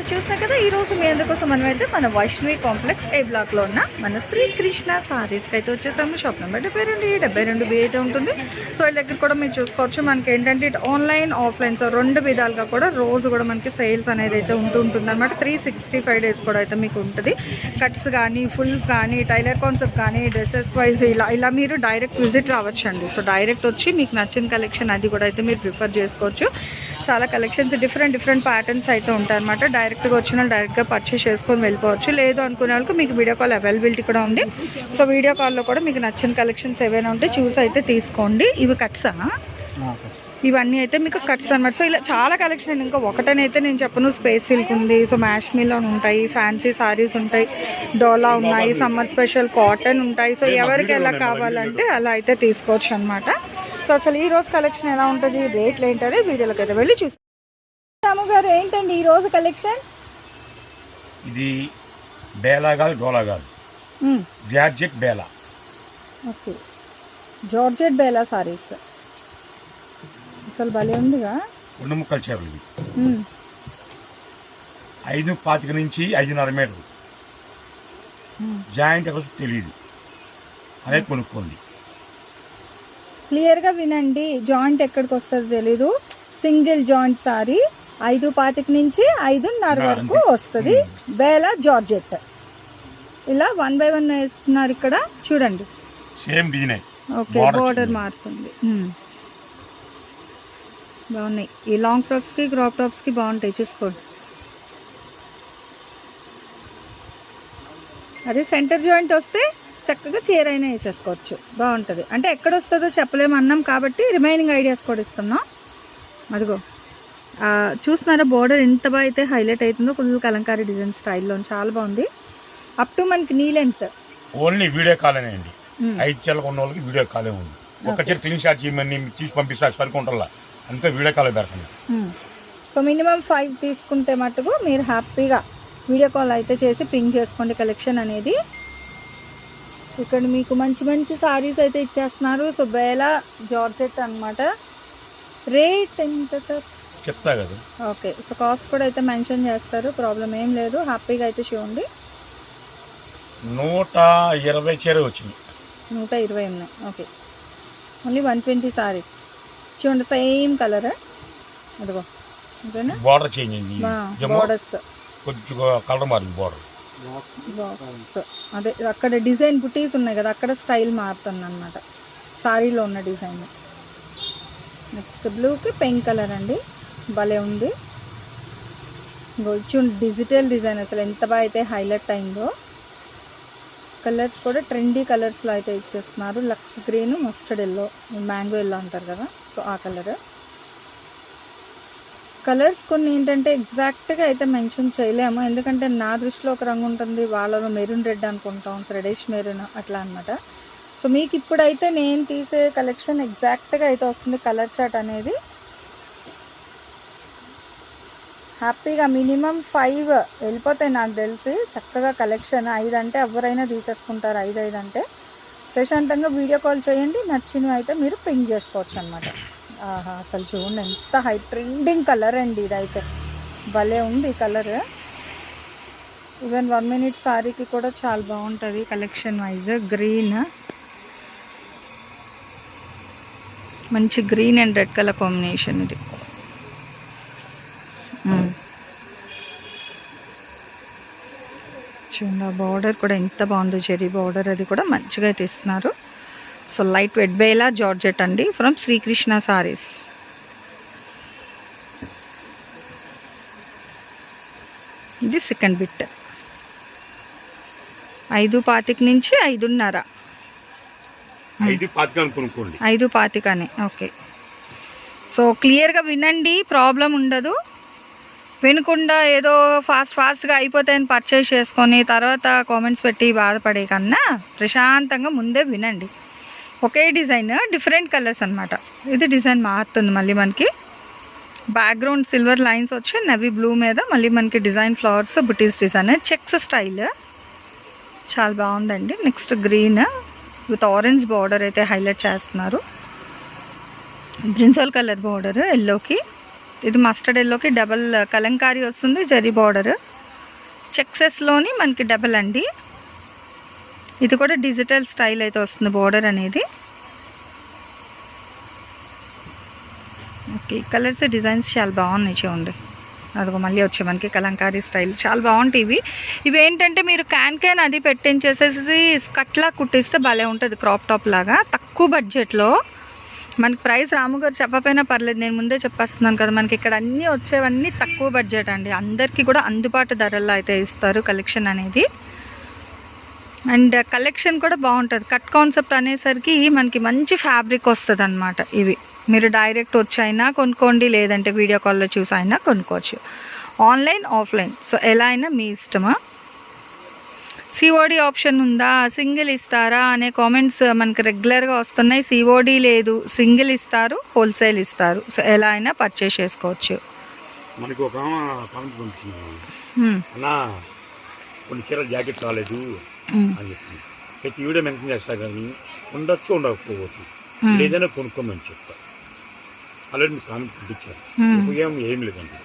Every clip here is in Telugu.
సో చూసా కదా ఈరోజు మీ అందరికోసం మనం అయితే మన వైష్ణవి కాంప్లెక్స్ ఏ బ్లాక్లో ఉన్న మన శ్రీకృష్ణ సారీస్కి అయితే వచ్చేసాము. షాప్ నెంబర్ డెబ్బై రెండు డెబ్బై రెండు బి అయితే ఉంటుంది. సో వీళ్ళ దగ్గర కూడా మీరు చూసుకోవచ్చు. మనకి ఏంటంటే ఇటు ఆన్లైన్ ఆఫ్లైన్ సో రెండు విధాలుగా కూడా రోజు కూడా మనకి సేల్స్ అనేది అయితే ఉంటూ ఉంటుంది అనమాట త్రీ సిక్స్టీ ఫైవ్ డేస్ కూడా అయితే మీకు ఉంటుంది. కట్స్ కానీ ఫుల్స్ కానీ టైలర్ కాన్సెప్ట్ కానీ డ్రెస్సెస్ వైజ్ ఇలా ఇలా మీరు డైరెక్ట్ విజిట్ రావచ్చు అండి సో డైరెక్ట్ వచ్చి మీకు నచ్చిన కలెక్షన్ అది కూడా అయితే మీరు ప్రిఫర్ చేసుకోవచ్చు. చాలా కలెక్షన్స్ డిఫరెంట్ డిఫరెంట్ ప్యాటర్న్స్ అయితే ఉంటాయన్నమాట. డైరెక్ట్గా వచ్చిన వాళ్ళు డైరెక్ట్గా పర్చేస్ చేసుకొని వెళ్ళిపోవచ్చు. లేదు అనుకునే వాళ్ళకి మీకు వీడియో కాల్ అవైలబిలిటీ కూడా ఉంది. సో వీడియో కాల్లో కూడా మీకు నచ్చిన కలెక్షన్స్ ఏవైనా ఉంటే చూసి అయితే తీసుకోండి. ఇవి కట్సా ఇవన్నీ అయితే మీకు కట్స్ అనమాట సో ఇలా చాలా కలెక్షన్ అండి. ఇంకా ఒకటనైతే నేను చెప్పను. స్పేస్ సిల్క్ ఉంది. సో మ్యాష్ మిలోన్ ఉంటాయి. ఫ్యాన్సీ సారీస్ ఉంటాయి. డోలా ఉన్నాయి. సమ్మర్ స్పెషల్ కాటన్ ఉంటాయి. సో ఎవరికి ఎలా కావాలంటే అలా అయితే తీసుకోవచ్చు అనమాట సో అసలు ఈ రోజు కలెక్షన్ ఎలా ఉంటుంది? రేట్లు ఏంటనే వీడియోలోకి అయితే వెళ్ళి చూస్తాం రాము గారు ఏంటండి ఈ రోజు కలెక్షన్ ఇది బేలా కాదు డోలా కాదు. జార్జెట్ బేలా. ఓకే. జార్జెట్ బేలా సారీస్ అసలు భలే ఉందిగా. రెండు ముక్కల చీరలు ఇవి. మ్మ్. ఐదు పాతిక నుంచి ఐదున్నర మీటర్లు. జాయింట్ అసలు తెలియదు అనేది కొనుక్కోండి. క్లియర్గా వినండి జాయింట్ ఎక్కడికి వస్తుందో తెలీదు. సింగిల్ జాయింట్ సారీ ఐదు పాతిక నుంచి ఐదున్నర వరకు. వస్తుంది. బేలా జార్జెట్. ఇలా వన్ బై వన్ వేస్తున్నారు ఇక్కడ. చూడండి. Same design. Okay border. మారుతుంది. బాగున్నాయి. ఈ లాంగ్ ఫ్రాక్స్కి క్రాప్ టాప్స్కి బాగుంటాయి. చూసుకోండి. అదే సెంటర్ జాయింట్ వస్తే చక్కగా చీర అయినా వేసేసుకోవచ్చు. బాగుంటుంది. అంటే ఎక్కడ వస్తుందో చెప్పలేము అన్నాం కాబట్టి రిమైనింగ్ ఐడియాస్ కూడా ఇస్తున్నాం. అదిగో. చూస్తున్నారా బోర్డర్ ఎంత బాగా అయితే హైలైట్ అవుతుందో? ఫుల్ కలంకారీ డిజైన్ స్టైల్లో చాలా బాగుంది. అప్ టు మనకి knee length only video call అండి. ఐదు చీరలకు ఉన్న వాళ్ళకి వీడియో కాలే ఉంది. ఒక. చీర క్లీన్ షాట్ చేయమని తీసి పంపిస్తా సరుకుంటారా అంతే వీడియో కాల్ పెడతాను సో మినిమం ఫైవ్ తీసుకుంటే మటుకు మీరు హ్యాపీగా వీడియో కాల్ అయితే చేసి పింక్ చేసుకోండి కలెక్షన్ అనేది. ఇక్కడ మీకు మంచి మంచి సారీస్ అయితే ఇచ్చేస్తున్నారు. సో బేలా జార్జెట్ అన్నమాట. రేట్ ఎంత సార్? చెప్తా కదా. ఓకే. సో కాస్ట్ కూడా అయితే మెన్షన్ చేస్తారు. ప్రాబ్లం ఏం లేదు. హ్యాపీగా అయితే చూడండి. నూట ఇరవై చీర వచ్చింది. నూట ఇరవై ఉన్నాయి. Okay. Only one twenty saris. చూడండి సేమ్ కలర్ అదిగో ఓకేనా బార్డర్ చేంజ్ అయింది. బార్డర్స్ కొంచెం కలర్ మారింది బార్డర్ బాక్స్ అదే అక్కడ డిజైన్ బుటీస్ ఉన్నాయి కదా అక్కడ స్టైల్ మారుతుంది అనమాట సారీలో ఉన్న డిజైన్ నెక్స్ట్ బ్లూకి పింక్ కలర్ అండి. భలే ఉంది. కొంచెం డిజిటల్ డిజైన్ అసలు ఎంత బాగా అయితే హైలైట్ అయిందో. కలర్స్ కూడా ట్రెండీ కలర్స్లో అయితే ఇచ్చేస్తున్నారు. Lux green mustard yellow mango yellow అంటారు కదా. సో ఆ కలర్. కలర్స్ కొన్ని ఏంటంటే ఎగ్జాక్ట్గా అయితే మెన్షన్ చేయలేము. ఎందుకంటే నా దృష్టిలో ఒక రంగు ఉంటుంది వాళ్ళలో మెరూన్ రెడ్ అనుకుంటాం. రెడిష్ మెరూన్ అట్లా అనమాట సో మీకు ఇప్పుడైతే నేను తీసే కలెక్షన్ ఎగ్జాక్ట్గా అయితే వస్తుంది కలర్ చార్ట్ అనేది. హ్యాపీగా మినిమం ఫైవ్ వెళ్ళిపోతాయి నాకు తెలిసి చక్కగా కలెక్షన్ ఐదు అంటే ఎవరైనా తీసేసుకుంటారు ఐదు ఐదు అంటే ప్రశాంతంగా వీడియో కాల్ చేయండి నచ్చినవి అయితే మీరు పింక్ చేసుకోవచ్చు అనమాట ఆహా అసలు చూడండి ఎంత హై ట్రెండింగ్ కలర్ అండి ఇదైతే. భలే ఉంది కలర్. ఈవెన్ వన్ మినిట్ సారీకి కూడా చాలా బాగుంటుంది కలెక్షన్ వైజ్ గ్రీన్. మంచి green and red colour combination ఇది. చూడండి ఆ బార్డర్ కూడా ఎంత బాగుందో చెరీ బార్డర్ అది కూడా మంచిగా అయితే ఇస్తున్నారు సో లైట్ వెట్ బేలా జార్జెట్ అండి ఫ్రమ్ శ్రీకృష్ణ సారీస్. ఇది సెకండ్ బిట్. ఐదు పాతిక నుంచి ఐదున్నర. ఐదు పాతిక పాతికని ఓకే. సో క్లియర్గా వినండి ప్రాబ్లం ఉండదు. వినకుండా ఏదో ఫాస్ట్ ఫాస్ట్గా అయిపోతాయని పర్చేస్ చేసుకొని తర్వాత కామెంట్స్ పెట్టి బాధపడే కన్నా ప్రశాంతంగా ముందే వినండి. ఒకే డిజైన్ డిఫరెంట్ కలర్స్ అన్నమాట. ఇది డిజైన్ మారుతుంది మళ్ళీ మనకి. బ్యాక్గ్రౌండ్ సిల్వర్ లైన్స్ వచ్చి నవీ బ్లూ మీద మళ్ళీ మనకి డిజైన్ ఫ్లవర్స్ బుటీస్ డిజైన్ చెక్స్ స్టైల్ చాలా బాగుందండి. Next green with orange border అయితే హైలైట్ చేస్తున్నారు. బ్రిన్సల్ కలర్ బార్డర్ ఎల్లోకి ఇది మస్టర్డ్ ఎల్లోకి డబల్ కలంకారీ వస్తుంది జరీ బార్డర్ చెక్సెస్లోని మనకి డబల్ అండి. ఇది కూడా డిజిటల్ స్టైల్ అయితే వస్తుంది బార్డర్ అనేది. ఓకే కలర్స్ డిజైన్స్ చాలా బాగున్నాయి చూడండి. అదిగో మళ్ళీ వచ్చే మనకి కలంకారీ స్టైల్ చాలా బాగుంటాయి ఇవి. ఇవి ఏంటంటే మీరు క్యాన్ క్యాన్ అది పెట్టించేసేసి కట్లా కుట్టిస్తే భలే ఉంటుంది క్రాప్ టాప్ లాగా. తక్కువ బడ్జెట్లో మనకి ప్రైస్ రాము గారు చెప్పకపోయినా పర్లేదు నేను ముందే చెప్పేస్తున్నాను కదా మనకి ఇక్కడ అన్నీ వచ్చేవన్నీ తక్కువ బడ్జెట్ అండి. అందరికీ కూడా అందుబాటు ధరల్లో అయితే ఇస్తారు కలెక్షన్ అనేది. అండ్ కలెక్షన్ uh, కూడా బాగుంటుంది. కట్ కాన్సెప్ట్ అనేసరికి మనకి మంచి ఫ్యాబ్రిక్ వస్తుంది అనమాట ఇవి. మీరు డైరెక్ట్ వచ్చైనా కొనుక్కోండి లేదంటే వీడియో కాల్లో చూసి అయినా కొనుక్కోవచ్చు. ఆన్లైన్ ఆఫ్లైన్ సో ఎలా అయినా మీ ఇష్టమా? సిఓడి ఆప్షన్ ఉందా? సింగిల్ ఇస్తారా? అనే కామెంట్స్ మనకి రెగ్యులర్గా వస్తున్నాయి. సిఓడి లేదు. సింగిల్ ఇస్తారు. హోల్సేల్ ఇస్తారు. ఎలా అయినా పర్చేస్ చేసుకోవచ్చు. మనకి ఒక కామెంట్ పంపించింది. అన్నా కొన్ని చీరల జాకెట్ రాలేదు హ్మ్, అని చెప్పింది ప్రతి వీడియో మెన్షన్ చేస్తా కానీ ఉండొచ్చు ఉండకపోవచ్చు. హ్మ్, ఏదైనా కొనుక్కోమని చెప్తా ఆల్రెడీ మీకు కామెంట్ పంపించారు. ఉపయోగం ఏం లేదండి.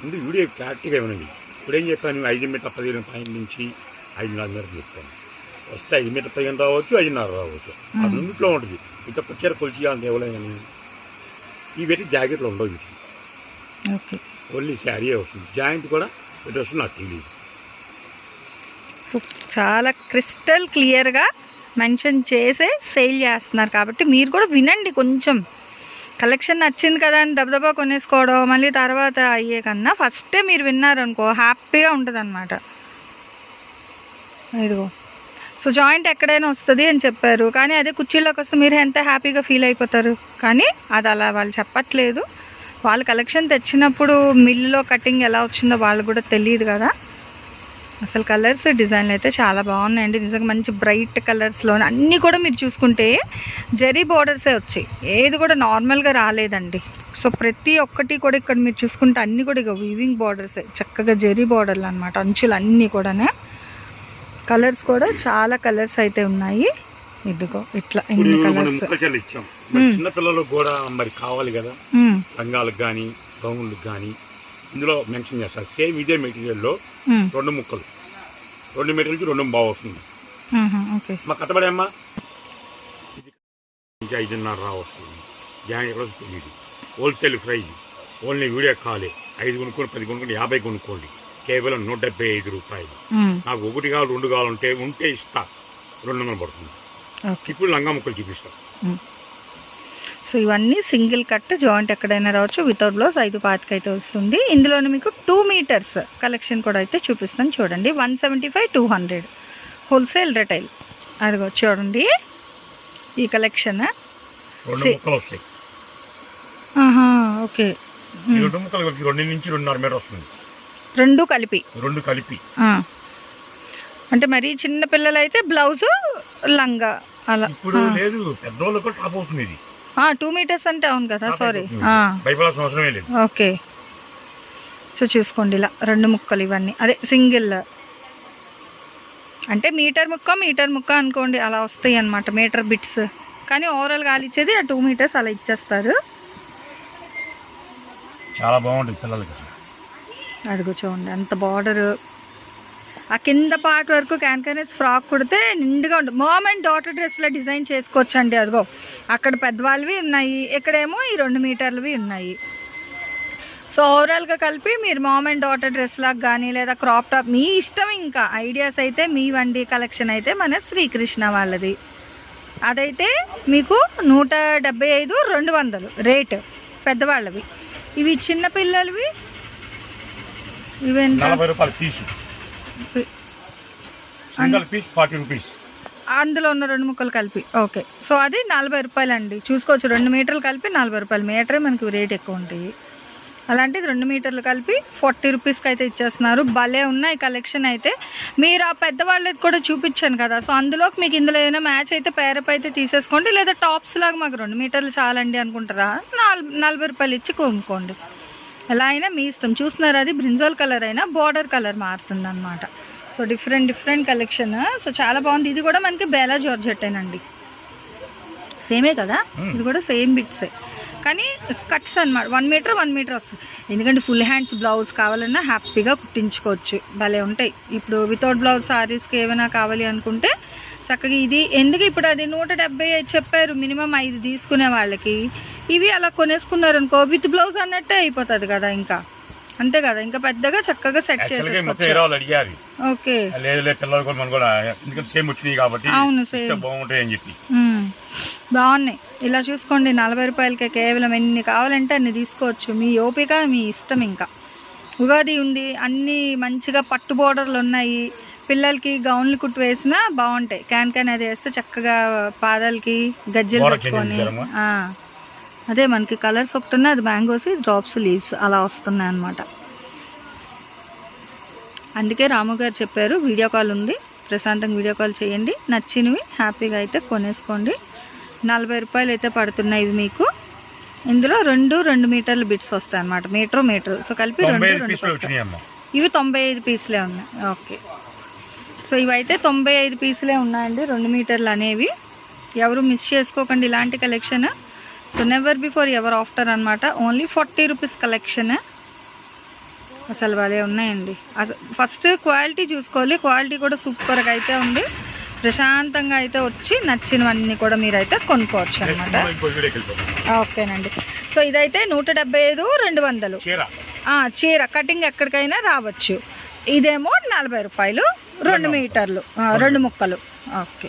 ముందు వీడియో క్లారిటీగా ఇవ్వండి ఇప్పుడు ఏం చెప్పాను? ఐదు మీటర్ పదిహేను పాయింట్ నుంచి ఐదున్నర మీటర్ చెప్పాను. వస్తే ఐదు మీటర్ పదిహేను రావచ్చు ఐదున్నర రావచ్చు. ఆ రెండిట్లో ఉంటుంది. ఇంత చీర కొలిచేయాలంటే ఇవ్వలేదు కానీ ఈ పెట్టి జాకెట్లు ఉండవు వీటికి. ఓకే. ఓన్లీ శారీ వస్తుంది. జాయింట్ కూడా ఇటు వస్తుంది నాకు తెలియదు సో చాలా క్రిస్టల్ క్లియర్గా మెన్షన్ చేసే సేల్ చేస్తున్నారు కాబట్టి మీరు కూడా వినండి కొంచెం. కలెక్షన్ నచ్చింది కదా అని దబదబా కొనేసుకోవడం మళ్ళీ తర్వాత అయ్యే కన్నా ఫస్టే మీరు విన్నారనుకో హ్యాపీగా ఉంటుంది అనమాట ఇదిగో. సో జాయింట్ ఎక్కడైనా వస్తుంది అని చెప్పారు. కానీ అదే కుర్చీలోకి వస్తే మీరు ఎంత హ్యాపీగా ఫీల్ అయిపోతారు? కానీ అది అలా వాళ్ళు చెప్పట్లేదు. వాళ్ళు కలెక్షన్ తెచ్చినప్పుడు మిల్లులో కటింగ్ ఎలా వచ్చిందో వాళ్ళు కూడా తెలియదు కదా. అసలు కలర్స్ డిజైన్లు అయితే చాలా బాగున్నాయండి. నిజంగా మంచి బ్రైట్ కలర్స్లో అన్నీ కూడా మీరు చూసుకుంటే జరీ బార్డర్సే వచ్చాయి. ఏది కూడా నార్మల్గా రాలేదండి. సో ప్రతి ఒక్కటి కూడా ఇక్కడ మీరు చూసుకుంటే అన్నీ కూడా ఇక వీవింగ్ బార్డర్సే చక్కగా జరీ బార్డర్లు అనమాట అంచులు అన్నీ కూడానే. కలర్స్ కూడా చాలా కలర్స్ అయితే ఉన్నాయి. ఇదిగో ఇట్లా ఇన్ని కలర్స్. ముక్కలు చీరలు ఇచ్చాం. మరి చిన్న పిల్లలకు కూడా మరి కావాలి కదా. రంగాలకు కానీ గౌన్లకు కానీ ఇందులో మెన్షన్ చేస్తారు సేమ్ ఇదే మెటీరియల్లో రెండు ముక్కలు. రెండు మెటీరియల్ నుంచి రెండు బాగా వస్తుంది. మా కట్టబడేమ్మా ఇది ఇంకా ఐదున్నర రా వస్తుంది. జాయిన్ ఎక్కడ తెలియదు హోల్సేల్ ప్రైజ్ ఓన్లీ వీడియో కాలే ఐదు కొనుక్కొని పది కొనుక్కొని యాభై కొనుక్కోండి. కేవలం నూట డెబ్బై ఐదు రూపాయలు. నాకు ఒకటి కావాలి రెండు కావాలంటే ఉంటే ఇస్తా. రెండు వందలు పడుతుంది. ఇప్పుడు లంగా ముక్కలు చూపిస్తా. సో ఇవన్నీ సింగిల్ కట్ జాయింట్ ఎక్కడైనా రావచ్చు వితౌట్ బ్లౌజ్ ఐదు పాతికి అయితే వస్తుంది. ఇందులోనే మీకు టూ మీటర్స్ కలెక్షన్ కూడా అయితే చూపిస్తాను చూడండి. One seventy five two hundred wholesale retail అదిగో చూడండి. ఈ కలెక్షన్ ఓకే. ఈ రెండు ముక్కలు కలిపి రెండు నుంచి రెండున్నర మీటర్ వస్తుంది. రెండు కలిపి. రెండు కలిపి. అంటే మరీ చిన్న పిల్లలు అయితే బ్లౌజు లంగా అలా. ఇప్పుడు లేదు పెద్దోళ్ళకు టాప్ అవుతుంది ఇది. టూ మీటర్స్ అంటే అవును కదా సారీ ఓకే. సో చూసుకోండి ఇలా రెండు ముక్కలు ఇవన్నీ. అదే సింగిల్. అంటే మీటర్ ముక్క మీటర్ ముక్క అనుకోండి అలా వస్తాయి అన్నమాట మీటర్ బిట్స్. కానీ ఓవరాల్ గాలి ఇచ్చేది ఆ టూ మీటర్స్ అలా ఇచ్చేస్తారు. చాలా బాగుంటుంది పిల్లలకి. అదిగో చూడండి అంత బార్డర్ ఆ కింద పార్ట్ వరకు క్యాన్కనీస్ ఫ్రాక్ కుడితే నిండుగా ఉంటుంది మామ్ అండ్ డాటర్ డ్రెస్లో డిజైన్ చేసుకోవచ్చండి అదిగో. అక్కడ పెద్దవాళ్ళవి ఉన్నాయి ఇక్కడేమో ఈ రెండు మీటర్లవి ఉన్నాయి. సో ఓవరాల్గా కలిపి మీరు మామ్ అండ్ డాటర్ డ్రెస్ లాగా కానీ లేదా క్రాప్ టాప్ మీ ఇష్టం ఇంకా. ఐడియాస్ అయితే మీ వండి కలెక్షన్ అయితే మన శ్రీకృష్ణ వాళ్ళది. అదైతే మీకు నూట డెబ్బై ఐదు రెండు వందలు రేట్ పెద్దవాళ్ళవి. ఇవి చిన్నపిల్లలవి పిల్లలవి? Single piece forty rupees. అందులో ఉన్న రెండు ముక్కలు కలిపి ఓకే. సో అది నలభై రూపాయలు అండి చూసుకోవచ్చు రెండు మీటర్లు కలిపి నలభై రూపాయలు. మీటరే మనకి రేట్ ఎక్కువ ఉంటాయి. అలాంటిది రెండు మీటర్లు కలిపి ఫార్టీ రూపీస్కి అయితే ఇచ్చేస్తున్నారు. భలే ఉన్నాయి కలెక్షన్ అయితే. మీరు ఆ పెద్దవాళ్ళది కూడా చూపించాను కదా. సో అందులోకి మీకు ఇందులో ఏదైనా మ్యాచ్ అయితే పేరప్ అయితే తీసేసుకోండి. లేదా టాప్స్ లాగా మాకు రెండు మీటర్లు చాలండి అనుకుంటారా? నలభై రూపాయలు ఇచ్చి కొనుక్కోండి. ఎలా అయినా మీ ఇష్టం. చూస్తున్నారు అది బ్రింజాల్ కలర్ అయినా బార్డర్ కలర్ మారుతుంది అనమాట so different different collection. So చాలా బాగుంది. ఇది కూడా మనకి బేలా జార్జెట్టేనండి. సేమే కదా? ఇది కూడా సేమ్ బిట్సే. కానీ కట్స్ అన్నమాట. వన్ మీటర్ వన్ మీటర్ వస్తుంది. ఎందుకంటే ఫుల్ హ్యాండ్స్ బ్లౌజ్ కావాలన్నా హ్యాపీగా కుట్టించుకోవచ్చు. భలే ఉంటాయి. ఇప్పుడు వితౌట్ బ్లౌజ్ సారీస్కి ఏమైనా కావాలి అనుకుంటే చక్కగా ఇది ఎందుకు ఇప్పుడు అది నూట డెబ్బై ఐదు చెప్పారు మినిమం ఐదు తీసుకునే వాళ్ళకి. ఇవి అలా కొనేసుకున్నారు అనుకో విత్ బ్లౌజ్ అన్నట్టే అయిపోతుంది కదా ఇంకా. అంతే కదా ఇంకా పెద్దగా చక్కగా సెట్ అడిగారు. ఓకే. లేదు లేదు పిల్లలు కూడా మనం కూడా ఎందుకంటే సేమ్ వచ్చినాయి కాబట్టి అవును, బాగుంటాయి అని చెప్పి. బాగున్నాయి. ఇలా చూసుకోండి నలభై రూపాయలకే కేవలం ఎన్ని కావాలంటే అన్ని తీసుకోవచ్చు. మీ ఓపిక మీ ఇష్టం ఇంకా. ఉగాది ఉంది అన్ని మంచిగా పట్టు బోర్డర్లు ఉన్నాయి. పిల్లలకి గౌన్లు కుట్టు వేసినా బాగుంటాయి. క్యాన్ క్యాన్ అది వేస్తే చక్కగా పాదాలకి గజ్జలు పెట్టుకొని. అదే మనకి కలర్స్ ఒకటి ఉన్నాయి అది మ్యాంగోస్ డ్రాప్స్ లీవ్స్ అలా వస్తున్నాయి అన్నమాట. అందుకే రాము గారు చెప్పారు వీడియో కాల్ ఉంది. ప్రశాంతంగా వీడియో కాల్ చేయండి. నచ్చినవి హ్యాపీగా అయితే కొనేసుకోండి. నలభై రూపాయలు అయితే పడుతున్నాయి ఇవి మీకు. ఇందులో రెండు రెండు మీటర్ల బిట్స్ వస్తాయి అన్నమాట. Metre metre. సో కలిపి రెండు ఇవి తొంభై ఐదు పీసులే ఉన్నాయి. ఓకే. సో ఇవైతే తొంభై ఐదు పీసులే ఉన్నాయండి. రెండు మీటర్లు అనేవి. ఎవరు మిస్ చేసుకోకండి ఇలాంటి collection so never before ever after అనమాట ఓన్లీ ఫార్టీ రూపీస్ కలెక్షన్ అసలు భలే ఉన్నాయండి. అసలు ఫస్ట్ క్వాలిటీ చూసుకోవాలి. క్వాలిటీ కూడా సూపర్గా అయితే ఉంది. ప్రశాంతంగా అయితే వచ్చి నచ్చినవన్నీ కూడా మీరైతే కొనుక్కోవచ్చు అనమాట ఓకేనండి. సో ఇదైతే నూట డెబ్బై ఐదు రెండు వందలు. చీర. కటింగ్ ఎక్కడికైనా రావచ్చు. ఇదేమో నలభై రూపాయలు రెండు మీటర్లు రెండు ముక్కలు. ఓకే.